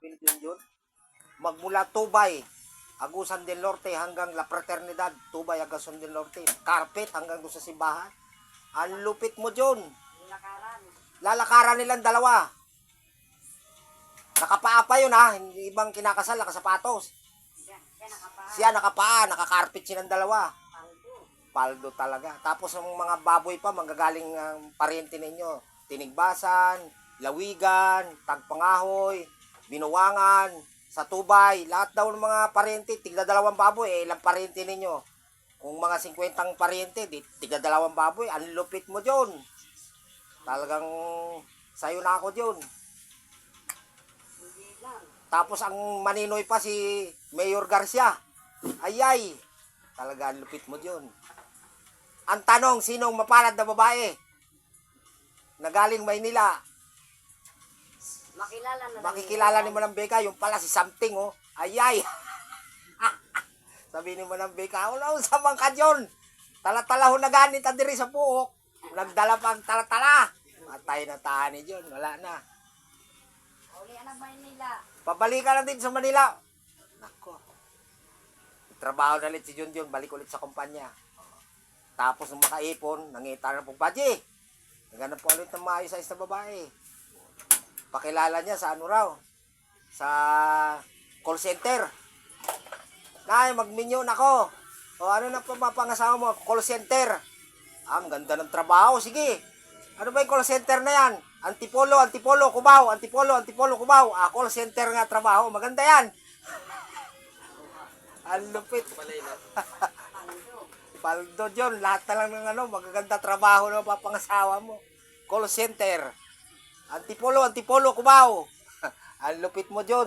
Philip yun. Magmula Tubay, Agusan del Norte hanggang La Fraternidad, Tubay, Agusan del Norte, carpet hanggang doon sa simbahan. Ang lupit mo dyan. Lalakaran nilang dalawa. Nakapaa pa yun ha, ibang kinakasal, nakasapatos. Siya nakapaa, nakakarpet silang dalawa. Paldo talaga. Tapos ang mga baboy pa, manggagaling ang pariente ninyo. Tinigbasan, Lawigan, Tagpangahoy, Binuwangan, sa Tubay, lahat daw ng mga pariente, tigda dalawang baboy, eh, ilang pariente ninyo. Kung mga 50 ang pariente, di, tigda dalawang baboy, ang lupit mo dyan. Talagang sayo na ako dyan. Tapos ang maninoy pa si Mayor Garcia. Ayay, talaga ang lupit mo dyan. Ang tanong, sinong mapalad na babae? Nagaling Maynila. Makilala na Makikilala ni Manang Beka, yung pala si Something, oh. Ayay. Sabi ni Manang Beka, wala oh, sa ka dyan. Talatala ho naganit ta diri sa puok. Nagdala pa ang talatala. Matay na tani dyan, wala na. Uli anak Maynila. Pabalikan lang din sa Manila. Nako. Trabaho na ulit si Junjun, balik ulit sa kumpanya. Tapos nung makaipon, nangita na po baji. Naghanap po ulit ng maayos-ayos na babae. Pakilala niya sa ano raw? Sa call center. Nay, magminyo na ko. O ano na pa mapangasawa mo? Call center. Ah, ganda ng trabaho. Sige. Ano ba yung call center na yan? Antipolo, Antipolo, Cubao, Antipolo, Antipolo, Cubao. Ah, call center nga trabaho. Maganda yan. Ang lupit. Paldo yun. Lahat na lang ng ano, magaganda trabaho na papangasawa mo. Call center. Antipolo, Antipolo, Cubao. Ang lupit mo dyan.